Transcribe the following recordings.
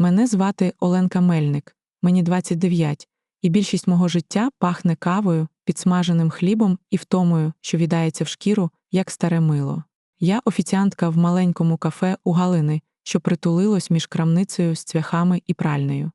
Мене звати Оленка Мельник, мені 29, і більшість мого життя пахне кавою, підсмаженим хлібом і втомою, що віддається в шкіру, як старе мило. Я офіціантка в маленькому кафе у Галини, що притулилось між крамницею з цвяхами і пральнею.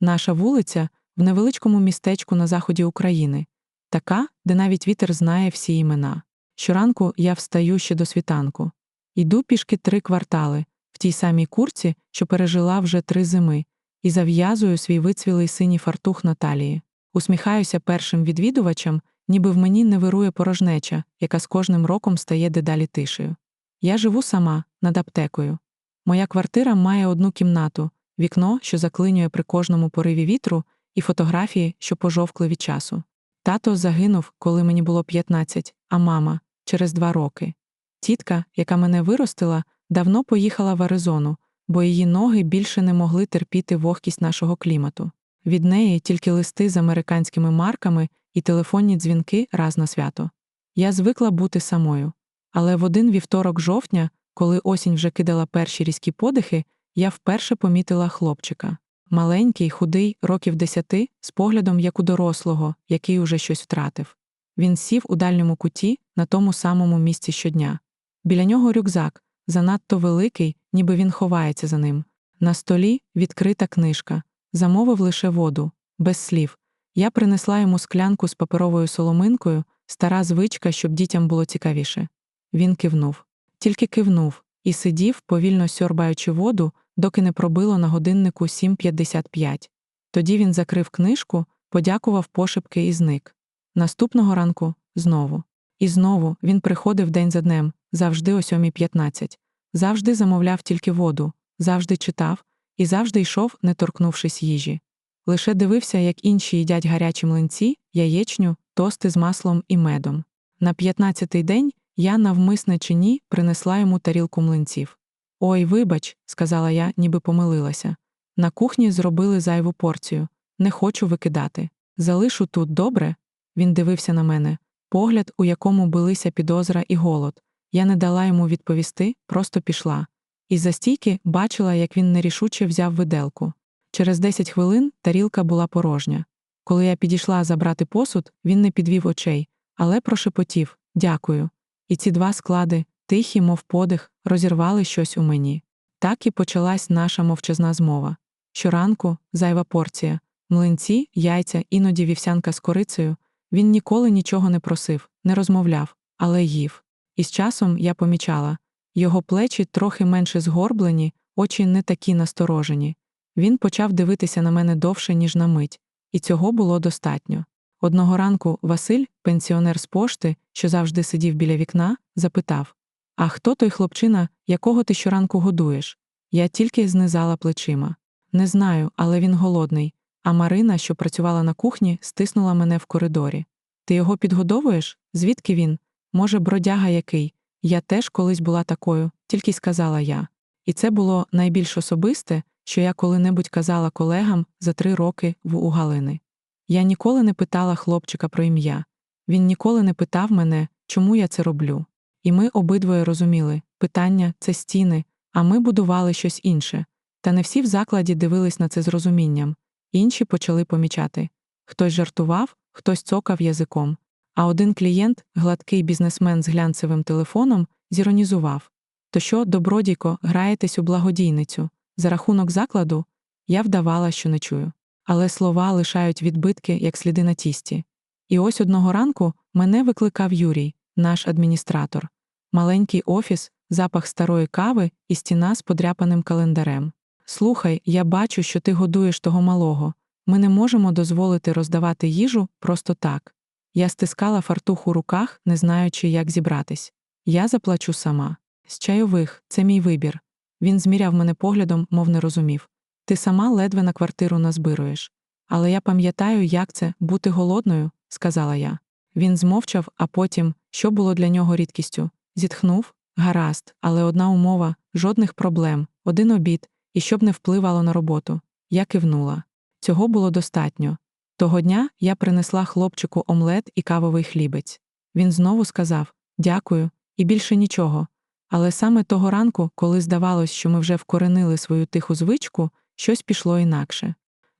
Наша вулиця в невеличкому містечку на заході України, така, де навіть вітер знає всі імена. Щоранку я встаю ще до світанку. Йду пішки три квартали, тій самій курці, що пережила вже три зими, і зав'язую свій вицвілий синій фартух на талії. Усміхаюся першим відвідувачам, ніби в мені не вирує порожнеча, яка з кожним роком стає дедалі тишею. Я живу сама, над аптекою. Моя квартира має одну кімнату, вікно, що заклинює при кожному пориві вітру, і фотографії, що пожовкли від часу. Тато загинув, коли мені було 15, а мама через два роки. Тітка, яка мене виростила, давно поїхала в Аризону, бо її ноги більше не могли терпіти вогкість нашого клімату. Від неї тільки листи з американськими марками і телефонні дзвінки раз на свято. Я звикла бути самою. Але в один вівторок жовтня, коли осінь вже кидала перші різкі подихи, я вперше помітила хлопчика. Маленький, худий, років десяти, з поглядом як у дорослого, який уже щось втратив. Він сів у дальньому куті на тому самому місці щодня. Біля нього рюкзак, занадто великий, ніби він ховається за ним. На столі відкрита книжка, замовив лише воду, без слів. Я принесла йому склянку з паперовою соломинкою, стара звичка, щоб дітям було цікавіше. Він кивнув, тільки кивнув, і сидів, повільно сьорбаючи воду, доки не пробило на годиннику 7.55. Тоді він закрив книжку, подякував пошепки і зник. Наступного ранку знову. І знову він приходив день за днем, завжди о 7.15, завжди замовляв тільки воду, завжди читав і завжди йшов, не торкнувшись їжі. Лише дивився, як інші їдять гарячі млинці, яєчню, тости з маслом і медом. На 15-й день я, навмисне чи ні, принесла йому тарілку млинців. Ой, вибач, сказала я, ніби помилилася. На кухні зробили зайву порцію. Не хочу викидати. Залишу тут добре. Він дивився на мене, погляд, у якому билися підозра і голод. Я не дала йому відповісти, просто пішла. Із за стійки бачила, як він нерішуче взяв виделку. Через 10 хвилин тарілка була порожня. Коли я підійшла забрати посуд, він не підвів очей, але прошепотів дякую. І ці два склади, тихі, мов подих, розірвали щось у мені. Так і почалась наша мовчазна змова. Щоранку зайва порція, млинці, яйця, іноді вівсянка з корицею. Він ніколи нічого не просив, не розмовляв, але їв. І з часом я помічала його плечі трохи менше згорблені, очі не такі насторожені. Він почав дивитися на мене довше, ніж на мить, і цього було достатньо. Одного ранку Василь, пенсіонер з пошти, що завжди сидів біля вікна, запитав А хто той хлопчина, якого ти щоранку годуєш? Я тільки знизала плечима. Не знаю, але він голодний. А Марина, що працювала на кухні, стиснула мене в коридорі. Ти його підгодовуєш? Звідки він? Може, бродяга який? Я теж колись була такою, тільки й сказала я. І це було найбільш особисте, що я коли-небудь казала колегам за три роки в у Галини. Я ніколи не питала хлопчика про ім'я. Він ніколи не питав мене, чому я це роблю. І ми обидвоє розуміли питання це стіни, а ми будували щось інше. Та не всі в закладі дивились на це з розумінням, інші почали помічати хтось жартував, хтось цокав язиком. А один клієнт, гладкий бізнесмен з глянцевим телефоном, зіронізував То що, добродійко, граєтесь у благодійницю? За рахунок закладу я вдавала, що не чую. Але слова лишають відбитки, як сліди на тісті. І ось одного ранку мене викликав Юрій, наш адміністратор, маленький офіс, запах старої кави і стіна з подряпаним календарем. Слухай, я бачу, що ти годуєш того малого. Ми не можемо дозволити роздавати їжу просто так. Я стискала фартух у руках, не знаючи, як зібратись. Я заплачу сама. З чайових, це мій вибір. Він зміряв мене поглядом, мов не розумів. Ти сама ледве на квартиру назбируєш. Але я пам'ятаю, як це бути голодною, сказала я. Він змовчав, а потім, що було для нього рідкістю, зітхнув гаразд, але одна умова жодних проблем, один обід, і щоб не впливало на роботу. Я кивнула. Цього було достатньо. Того дня я принесла хлопчику омлет і кавовий хлібець. Він знову сказав дякую, і більше нічого. Але саме того ранку, коли здавалось, що ми вже вкоренили свою тиху звичку, щось пішло інакше.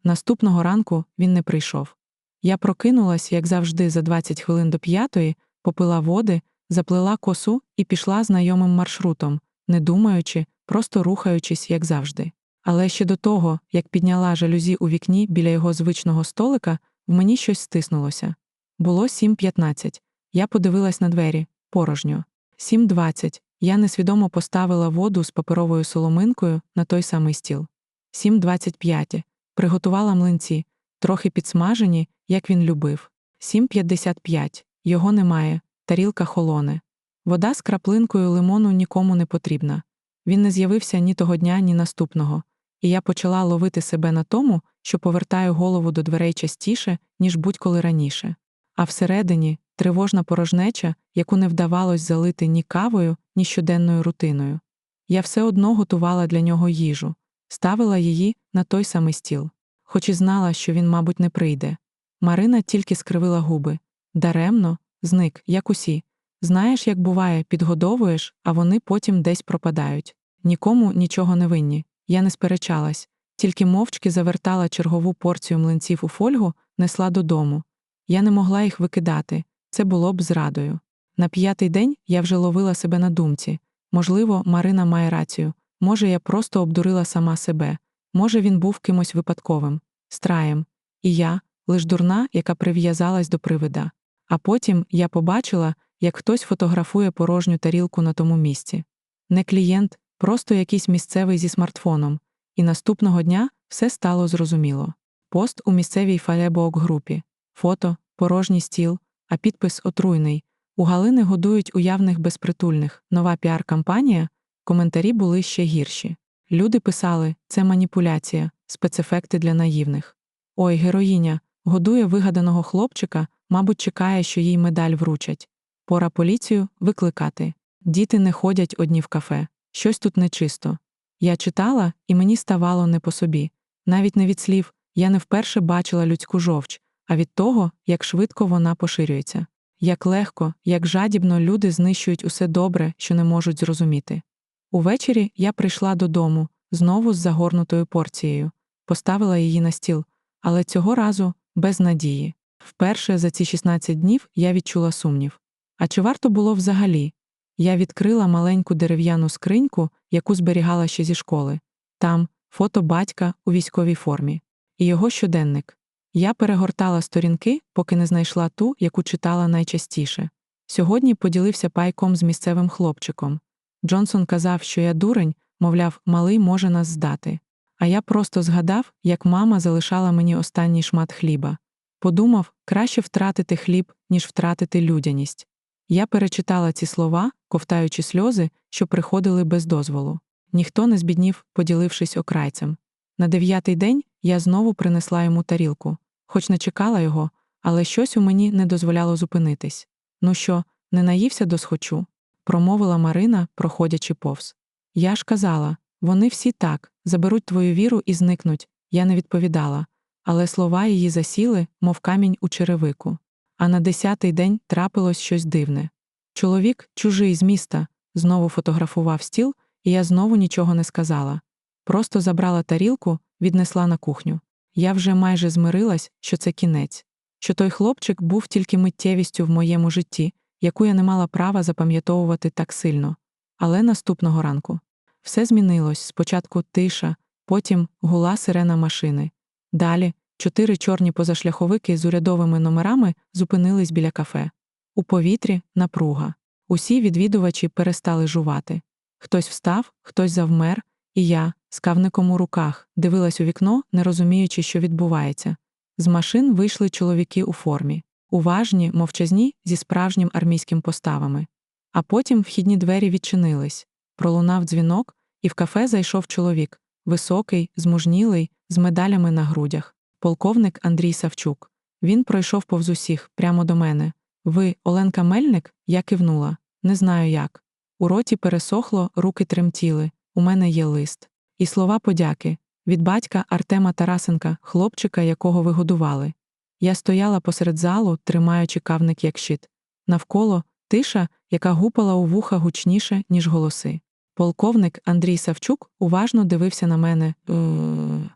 Наступного ранку він не прийшов. Я прокинулась, як завжди, за 20 хвилин до п'ятої, попила води, заплела косу і пішла знайомим маршрутом, не думаючи, просто рухаючись, як завжди. Але ще до того, як підняла жалюзі у вікні біля його звичного столика, в мені щось стиснулося. Було 7.15. Я подивилась на двері порожньо. 7.20. Я несвідомо поставила воду з паперовою соломинкою на той самий стіл. 7.25. Приготувала млинці, трохи підсмажені, як він любив. 7.55. Його немає, тарілка холоне. Вода з краплинкою лимону нікому не потрібна. Він не з'явився ні того дня, ні наступного, і я почала ловити себе на тому, що повертаю голову до дверей частіше, ніж будь-коли раніше. А всередині тривожна порожнеча, яку не вдавалось залити ні кавою, ні щоденною рутиною. Я все одно готувала для нього їжу, ставила її на той самий стіл, хоч і знала, що він, мабуть, не прийде. Марина тільки скривила губи. Даремно, зник, як усі. Знаєш, як буває, підгодовуєш, а вони потім десь пропадають. Нікому нічого не винні. Я не сперечалась, тільки мовчки завертала чергову порцію млинців у фольгу, несла додому. Я не могла їх викидати, це було б зрадою. На п'ятий день я вже ловила себе на думці. Можливо, Марина має рацію, може, я просто обдурила сама себе, може, він був кимось випадковим, страєм, і я лиш дурна, яка прив'язалась до привида. А потім я побачила, як хтось фотографує порожню тарілку на тому місці. Не клієнт, просто якийсь місцевий зі смартфоном, і наступного дня все стало зрозуміло. Пост у місцевій фалебоок групі, фото, порожній стіл, а підпис отруйний. У Галини годують уявних безпритульних, нова піар-кампанія, коментарі були ще гірші. Люди писали це маніпуляція, спецефекти для наївних. Ой, героїня, годує вигаданого хлопчика, мабуть, чекає, що їй медаль вручать. Пора поліцію викликати. Діти не ходять одні в кафе, щось тут нечисто. Я читала, і мені ставало не по собі. Навіть не від слів, я не вперше бачила людську жовч, а від того, як швидко вона поширюється, як легко, як жадібно люди знищують усе добре, що не можуть зрозуміти. Увечері я прийшла додому, знову з загорнутою порцією, поставила її на стіл, але цього разу без надії. Вперше за ці 16 днів я відчула сумнів. А чи варто було взагалі? Я відкрила маленьку дерев'яну скриньку, яку зберігала ще зі школи. Там фото батька у військовій формі, і його щоденник. Я перегортала сторінки, поки не знайшла ту, яку читала найчастіше. Сьогодні поділився пайком з місцевим хлопчиком. Джонсон казав, що я дурень, мовляв, малий може нас здати. А я просто згадав, як мама залишала мені останній шмат хліба. Подумав, краще втратити хліб, ніж втратити людяність. Я перечитала ці слова, ковтаючи сльози, що приходили без дозволу. Ніхто не збіднів, поділившись окрайцем. На дев'ятий день я знову принесла йому тарілку, хоч не чекала його, але щось у мені не дозволяло зупинитись. Ну що, не наївся до схочу? промовила Марина, проходячи повз. Я ж казала вони всі так, заберуть твою віру і зникнуть. Я не відповідала, але слова її засіли, мов камінь у черевику. А на десятий день трапилось щось дивне. Чоловік, чужий з міста, знову фотографував стіл, і я знову нічого не сказала. Просто забрала тарілку, віднесла на кухню. Я вже майже змирилась, що це кінець, що той хлопчик був тільки миттєвістю в моєму житті, яку я не мала права запам'ятовувати так сильно. Але наступного ранку все змінилось спочатку тиша, потім гула сирена машини. Далі чотири чорні позашляховики з урядовими номерами зупинились біля кафе. У повітрі напруга. Усі відвідувачі перестали жувати. Хтось встав, хтось завмер, і я, з кавником у руках, дивилась у вікно, не розуміючи, що відбувається. З машин вийшли чоловіки у формі, уважні, мовчазні, зі справжнім армійським поставами. А потім вхідні двері відчинились. Пролунав дзвінок, і в кафе зайшов чоловік високий, змужнілий, з медалями на грудях, полковник Андрій Савчук. Він пройшов повз усіх, прямо до мене. Ви, Оленка Мельник? Я кивнула. Не знаю як. У роті пересохло, руки тремтіли. У мене є лист. І слова подяки від батька Артема Тарасенка, хлопчика, якого ви годували. Я стояла посеред залу, тримаючи кавник як щит. Навколо тиша, яка гупала у вуха гучніше, ніж голоси. Полковник Андрій Савчук уважно дивився на мене. Е,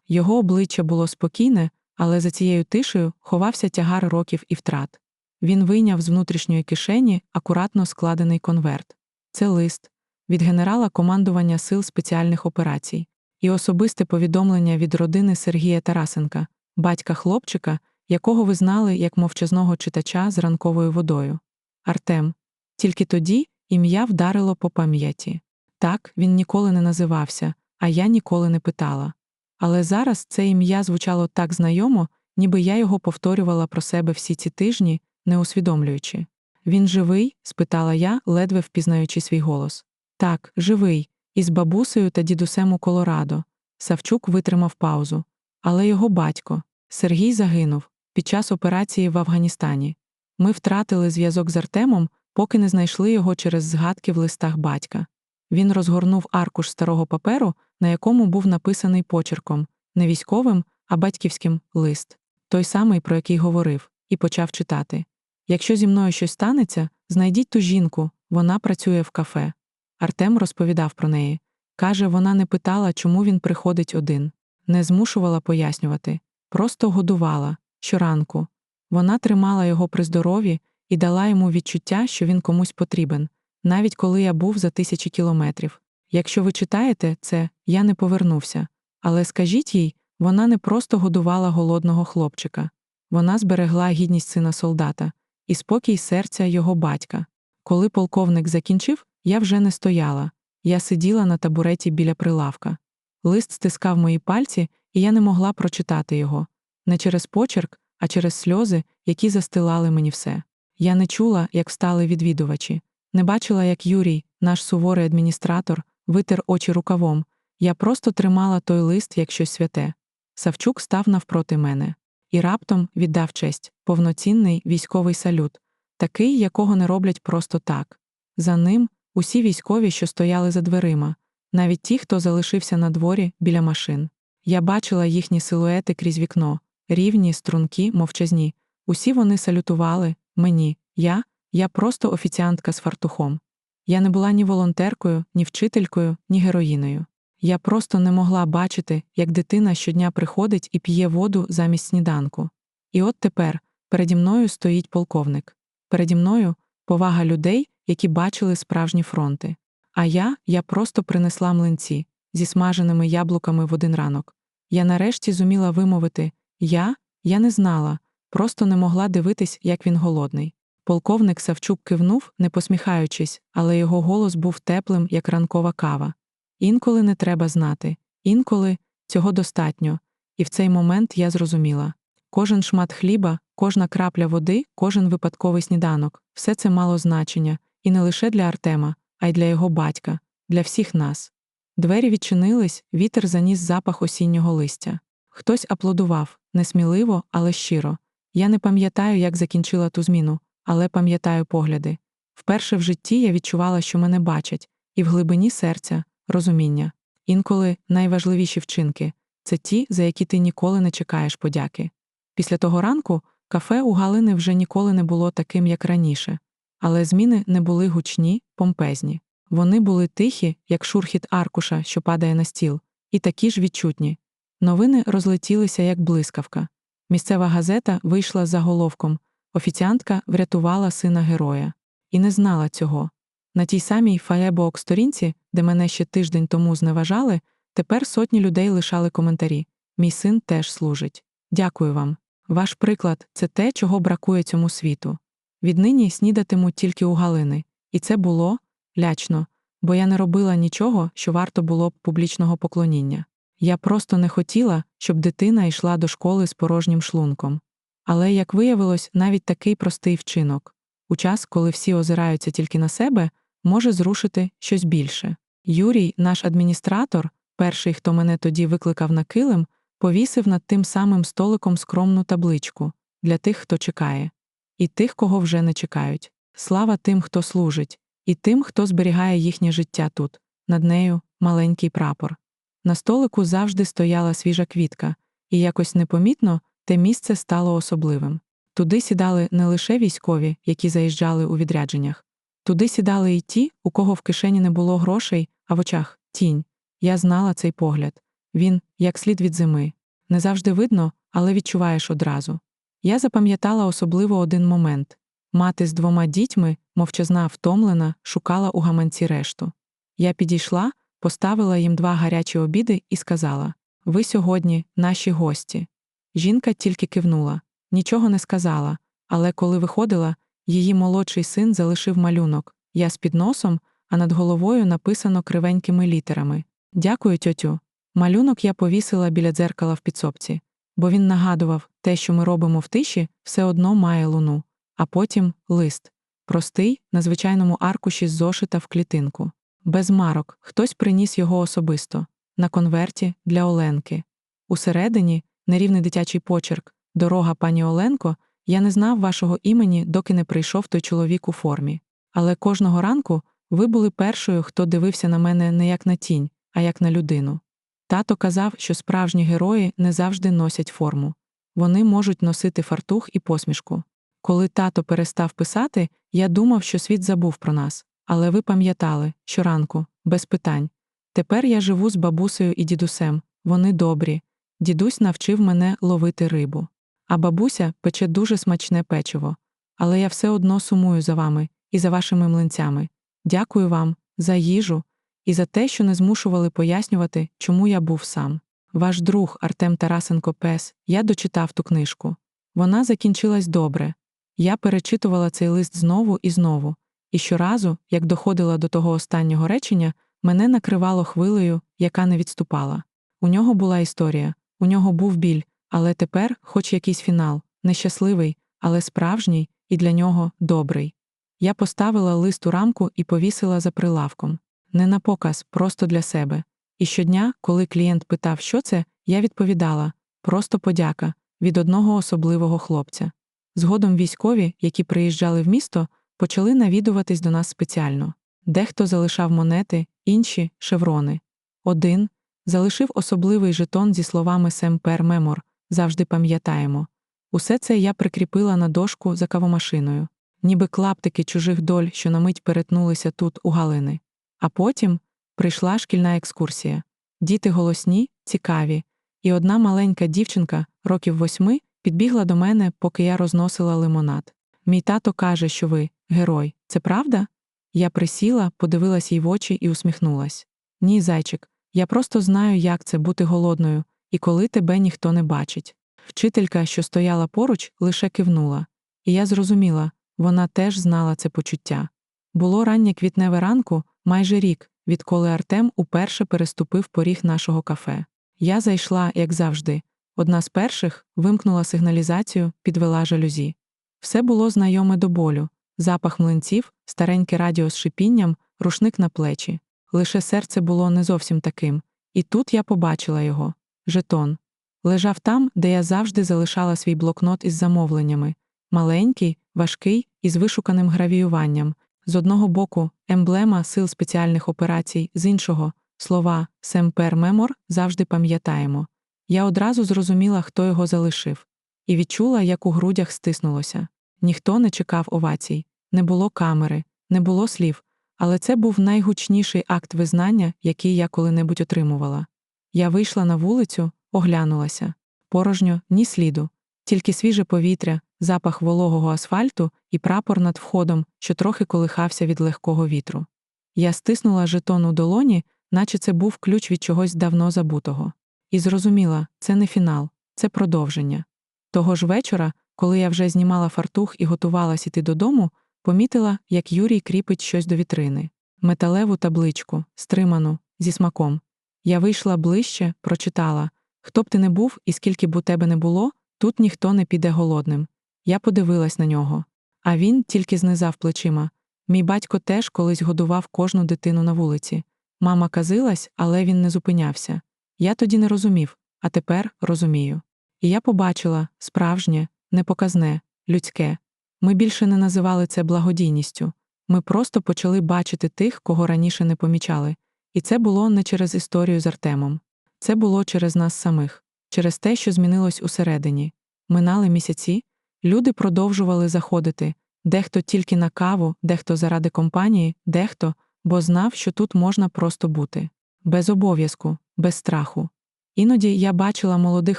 Його обличчя було спокійне, але за цією тишею ховався тягар років і втрат. Він вийняв з внутрішньої кишені акуратно складений конверт. Це лист від генерала командування Сил спеціальних операцій і особисте повідомлення від родини Сергія Тарасенка, батька хлопчика, якого ви знали як мовчазного читача з ранковою водою. Артем. Тільки тоді ім'я вдарило по пам'яті. Так, він ніколи не називався, а я ніколи не питала. Але зараз це ім'я звучало так знайомо, ніби я його повторювала про себе всі ці тижні, не усвідомлюючи. Він живий? спитала я, ледве впізнаючи свій голос. Так, живий, із бабусею та дідусем у Колорадо. Савчук витримав паузу. Але його батько, Сергій загинув під час операції в Афганістані. Ми втратили зв'язок з Артемом, поки не знайшли його через згадки в листах батька. Він розгорнув аркуш старого паперу, на якому був написаний почерком не військовим, а батьківським лист, той самий, про який говорив, і почав читати. Якщо зі мною щось станеться, знайдіть ту жінку, вона працює в кафе. Артем розповідав про неї. Каже, вона не питала, чому він приходить один, не змушувала пояснювати, просто годувала щоранку. Вона тримала його при здоров'ї і дала йому відчуття, що він комусь потрібен, навіть коли я був за тисячі кілометрів. Якщо ви читаєте це, я не повернувся. Але скажіть їй, вона не просто годувала голодного хлопчика, вона зберегла гідність сина солдата і спокій серця його батька. Коли полковник закінчив, я вже не стояла. Я сиділа на табуреті біля прилавка. Лист стискав мої пальці, і я не могла прочитати його не через почерк, а через сльози, які застилали мені все. Я не чула, як встали відвідувачі, не бачила, як Юрій, наш суворий адміністратор, витер очі рукавом. Я просто тримала той лист як щось святе. Савчук став навпроти мене і раптом віддав честь повноцінний військовий салют, такий, якого не роблять просто так. За ним усі військові, що стояли за дверима, навіть ті, хто залишився на дворі біля машин. Я бачила їхні силуети крізь вікно, рівні, стрункі, мовчазні. Усі вони салютували мені, я, я просто офіціантка з фартухом. Я не була ні волонтеркою, ні вчителькою, ні героїною. Я просто не могла бачити, як дитина щодня приходить і п'є воду замість сніданку. І от тепер переді мною стоїть полковник. Переді мною повага людей, які бачили справжні фронти. А я, я просто принесла млинці зі смаженими яблуками в один ранок. Я нарешті зуміла вимовити я, я не знала, просто не могла дивитись, як він голодний. Полковник Савчук кивнув, не посміхаючись, але його голос був теплим, як ранкова кава. Інколи не треба знати, інколи цього достатньо, і в цей момент я зрозуміла кожен шмат хліба, кожна крапля води, кожен випадковий сніданок все це мало значення, і не лише для Артема, а й для його батька, для всіх нас. Двері відчинились, вітер заніс запах осіннього листя. Хтось аплодував несміливо, але щиро. Я не пам'ятаю, як закінчила ту зміну, але пам'ятаю погляди. Вперше в житті я відчувала, що мене бачать, і в глибині серця розуміння. Інколи найважливіші вчинки це ті, за які ти ніколи не чекаєш подяки. Після того ранку кафе у Галини вже ніколи не було таким, як раніше, але зміни не були гучні, помпезні. Вони були тихі, як шурхіт аркуша, що падає на стіл, і такі ж відчутні. Новини розлетілися, як блискавка. Місцева газета вийшла з заголовком Офіціантка врятувала сина героя. І не знала цього. На тій самій фаебоок сторінці, де мене ще тиждень тому зневажали, тепер сотні людей лишали коментарі. Мій син теж служить. Дякую вам. Ваш приклад це те, чого бракує цьому світу. Віднині снідатиму тільки у Галини, і це було лячно, бо я не робила нічого, що варто було б публічного поклоніння. Я просто не хотіла, щоб дитина йшла до школи з порожнім шлунком. Але, як виявилось, навіть такий простий вчинок у час, коли всі озираються тільки на себе, може зрушити щось більше. Юрій, наш адміністратор, перший, хто мене тоді викликав на килим, повісив над тим самим столиком скромну табличку для тих, хто чекає, і тих, кого вже не чекають. Слава тим, хто служить, і тим, хто зберігає їхнє життя тут, над нею маленький прапор. На столику завжди стояла свіжа квітка, і якось непомітно те місце стало особливим. Туди сідали не лише військові, які заїжджали у відрядженнях, Туди сідали і ті, у кого в кишені не було грошей, а в очах тінь. Я знала цей погляд. Він, як слід від зими. Не завжди видно, але відчуваєш одразу. Я запам'ятала особливо один момент мати з двома дітьми, мовчазна втомлена, шукала у гаманці решту. Я підійшла, поставила їм два гарячі обіди і сказала: Ви сьогодні наші гості. Жінка тільки кивнула, нічого не сказала, але коли виходила, її молодший син залишив малюнок я з підносом, а над головою написано кривенькими літерами Дякую, тьотю. Малюнок я повісила біля дзеркала в підсобці, бо він нагадував те, що ми робимо в тиші, все одно має луну, а потім лист. Простий, на звичайному аркуші з зошита в клітинку. Без марок, хтось приніс його особисто, на конверті для Оленки. Усередині нерівний дитячий почерк, дорога пані Оленко, я не знав вашого імені, доки не прийшов той чоловік у формі. Але кожного ранку ви були першою, хто дивився на мене не як на тінь, а як на людину. Тато казав, що справжні герої не завжди носять форму. Вони можуть носити фартух і посмішку. Коли тато перестав писати, я думав, що світ забув про нас. Але ви пам'ятали, щоранку, без питань. Тепер я живу з бабусею і дідусем, вони добрі. Дідусь навчив мене ловити рибу. А бабуся пече дуже смачне печиво. Але я все одно сумую за вами і за вашими млинцями. Дякую вам за їжу і за те, що не змушували пояснювати, чому я був сам. Ваш друг Артем Тарасенко Пес, я дочитав ту книжку. Вона закінчилась добре. Я перечитувала цей лист знову і знову, і щоразу, як доходила до того останнього речення, мене накривало хвилею, яка не відступала. У нього була історія, у нього був біль, але тепер, хоч якийсь фінал, нещасливий, але справжній і для нього добрий. Я поставила лист у рамку і повісила за прилавком. Не на показ, просто для себе. І щодня, коли клієнт питав, що це, я відповідала просто подяка від одного особливого хлопця. Згодом військові, які приїжджали в місто, почали навідуватись до нас спеціально. Дехто залишав монети, інші шеврони. Один залишив особливий жетон зі словами «Семпер Мемор, завжди пам'ятаємо. Усе це я прикріпила на дошку за кавомашиною, ніби клаптики чужих доль, що на мить перетнулися тут, у Галини. А потім прийшла шкільна екскурсія. Діти голосні, цікаві, і одна маленька дівчинка, років восьми, підбігла до мене, поки я розносила лимонад. Мій тато каже, що ви герой. Це правда? Я присіла, подивилась їй в очі і усміхнулась. Ні, зайчик, я просто знаю, як це бути голодною, і коли тебе ніхто не бачить. Вчителька, що стояла поруч, лише кивнула, і я зрозуміла вона теж знала це почуття. Було раннє квітневе ранку, майже рік, відколи Артем уперше переступив поріг нашого кафе. Я зайшла, як завжди. Одна з перших вимкнула сигналізацію, підвела жалюзі. Все було знайоме до болю запах млинців, стареньке радіо з шипінням, рушник на плечі. Лише серце було не зовсім таким. І тут я побачила його жетон. Лежав там, де я завжди залишала свій блокнот із замовленнями маленький, важкий, із вишуканим гравіюванням. З одного боку, емблема сил спеціальних операцій, з іншого слова Семпер Мемор завжди пам'ятаємо. Я одразу зрозуміла, хто його залишив, і відчула, як у грудях стиснулося. Ніхто не чекав овацій, не було камери, не було слів, але це був найгучніший акт визнання, який я коли-небудь отримувала. Я вийшла на вулицю, оглянулася. Порожньо, ні сліду, тільки свіже повітря, запах вологого асфальту і прапор над входом, що трохи колихався від легкого вітру. Я стиснула жетон у долоні, наче це був ключ від чогось давно забутого. І зрозуміла, це не фінал, це продовження. Того ж вечора, коли я вже знімала фартух і готувалась іти додому, помітила, як Юрій кріпить щось до вітрини, металеву табличку, стриману, зі смаком. Я вийшла ближче, прочитала хто б ти не був і скільки б у тебе не було, тут ніхто не піде голодним. Я подивилась на нього. А він тільки знизав плечима. Мій батько теж колись годував кожну дитину на вулиці. Мама казилась, але він не зупинявся. Я тоді не розумів, а тепер розумію. І я побачила справжнє, непоказне, людське. Ми більше не називали це благодійністю. Ми просто почали бачити тих, кого раніше не помічали. І це було не через історію з Артемом. Це було через нас самих, через те, що змінилось усередині. Минали місяці, люди продовжували заходити, Дехто тільки на каву, дехто заради компанії, дехто, бо знав, що тут можна просто бути. Без обов'язку, без страху. Іноді я бачила молодих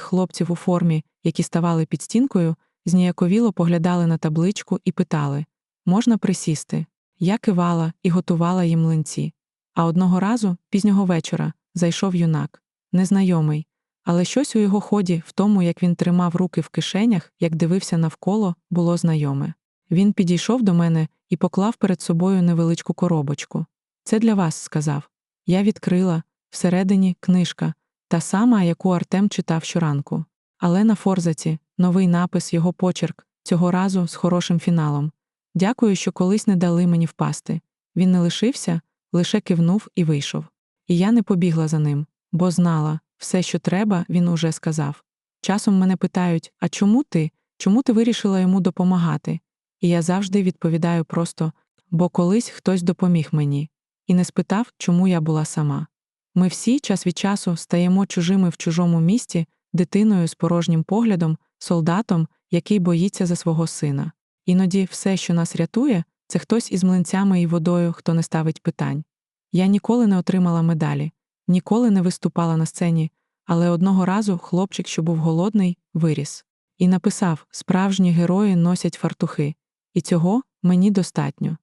хлопців у формі, які ставали під стінкою, зніяковіло поглядали на табличку і питали можна присісти. Я кивала і готувала їм млинці. А одного разу, пізнього вечора, зайшов юнак, незнайомий, але щось у його ході, в тому, як він тримав руки в кишенях, як дивився навколо, було знайоме. Він підійшов до мене і поклав перед собою невеличку коробочку. Це для вас, сказав. Я відкрила всередині книжка, та сама, яку Артем читав щоранку. Але на форзаці новий напис, його почерк, цього разу з хорошим фіналом. Дякую, що колись не дали мені впасти. Він не лишився, лише кивнув і вийшов. І я не побігла за ним, бо знала, все, що треба, він уже сказав. Часом мене питають: а чому ти? Чому ти вирішила йому допомагати? І я завжди відповідаю просто бо колись хтось допоміг мені, і не спитав, чому я була сама. Ми всі час від часу стаємо чужими в чужому місті, дитиною з порожнім поглядом, солдатом, який боїться за свого сина. Іноді все, що нас рятує, це хтось із млинцями і водою, хто не ставить питань. Я ніколи не отримала медалі, ніколи не виступала на сцені, але одного разу хлопчик, що був голодний, виріс. І написав: справжні герої носять фартухи, і цього мені достатньо.